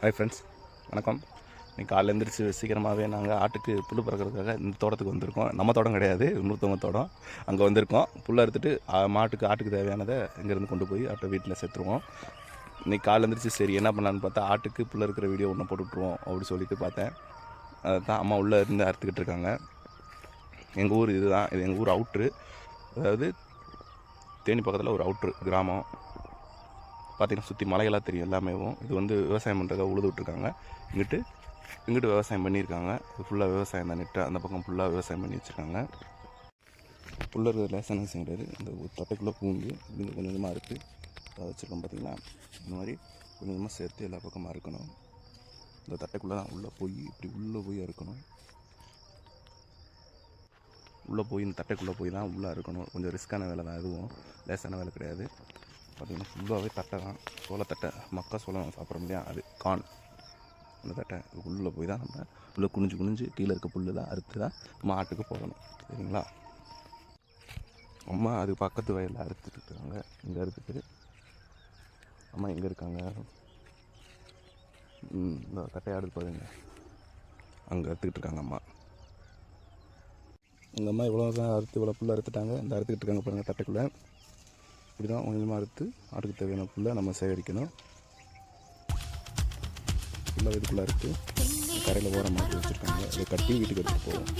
Hi friends வணக்கம். இன்றைக்கி காலைல எழுந்திரிச்சு சீக்கிரமாகவே நாங்கள் ஆட்டுக்கு புல் பறக்கிறதுக்காக இந்த தோட்டத்துக்கு வந்திருக்கோம். நம்ம தோட்டம் கிடையாது இன்னொருத்தவங்க தோட்டம். அங்கே வந்திருக்கோம். புல்லை அறுத்துட்டு மாட்டுக்கு ஆட்டுக்கு தேவையானதை இங்கேருந்து கொண்டு போய் ஆட்டை வீட்டில் சேர்த்துருவோம் இன்றைக்கி காலைல எழுந்திரிச்சு சரி என்ன பண்ணலான்னு பார்த்தா ஆட்டுக்கு புல்ல இருக்கிற வீடியோ ஒன்று போட்டு விட்ருவோம் சொல்லிட்டு பார்த்தேன். அதுதான் அம்மா உள்ளே இருந்து அறுத்துக்கிட்டு இருக்காங்க. எங்கள் ஊர் இதுதான் இது எங்கள் ஊர் அவுட்ரு அதாவது தேனி பக்கத்தில் ஒரு அவுட்ரு கிராமம். பார்த்திங்கன்னா சுற்றி மலைகளாக தெரியும் எல்லாமேவும் இது வந்து விவசாயம் பண்ணுறதுக்காக உழுது விட்ருக்காங்க இங்கிட்டு இங்கிட்டு விவசாயம் பண்ணியிருக்காங்க. இது ஃபுல்லாக விவசாயம் தான். நெட்டு அந்த பக்கம் ஃபுல்லாக விவசாயம் பண்ணி வச்சுருக்காங்க. உள்ளே இருக்கிற லேசான செய்கிறது இந்த ஒரு தட்டைக்குள்ளே பூந்து இப்படி கொஞ்சம் கொஞ்சமாக இருக்குது அதை வச்சுருக்கோம் பார்த்திங்களா இந்த மாதிரி கொஞ்சம் கொஞ்சமாக சேர்த்து எல்லா பக்கமாக இருக்கணும் இந்த தட்டைக்குள்ளே தான் உள்ளே போய் இப்படி உள்ளே போய் இருக்கணும் உள்ளே போய் இந்த தட்டைக்குள்ளே போய் தான் உள்ளே இருக்கணும் கொஞ்சம் ரிஸ்க்கான வேலை தான். எதுவும் லேசான வேலை கிடையாது. பார்த்திங்கன்னா ஃபுல்லாகவே தட்டை தான். சோளத்தட்டை மக்கா சோளம் சாப்பிட்ற முடியா அது கான். அந்த தட்டை உள்ளே போய் தான் நம்ம உள்ளே குனிஞ்சு குனிஞ்சு கீழே இருக்க புல்லுலாம் அறுத்து தான் மாட்டுக்கு போடணும். சரிங்களா? அம்மா அது பக்கத்து வயலில் அறுத்துட்டு இருக்காங்க. இங்கே அறுத்துட்டு. அம்மா எங்கே இருக்காங்க? இந்த தட்டையை பாருங்க. அங்கே அறுத்துக்கிட்டு இருக்காங்க அம்மா. எங்கள் அம்மா இவ்வளோ தான் அறுத்து இவ்வளோ புல்லு அறுத்துட்டாங்க? இந்த அறுத்துக்கிட்டு இருக்காங்க பாருங்கள் தட்டைக்குள்ளே. இப்படி தான் கொஞ்சமாக அறுத்து ஆட்டுக்கு தேவையான புல்லை நம்ம சேகரிக்கணும். ஃபுல்லாக இதுக்குள்ளே அறுத்து கரையில் ஓரமாக மாட்டி வச்சுருக்காங்க. அதை கட்டி வீட்டுக்கு எடுத்து போவோம்.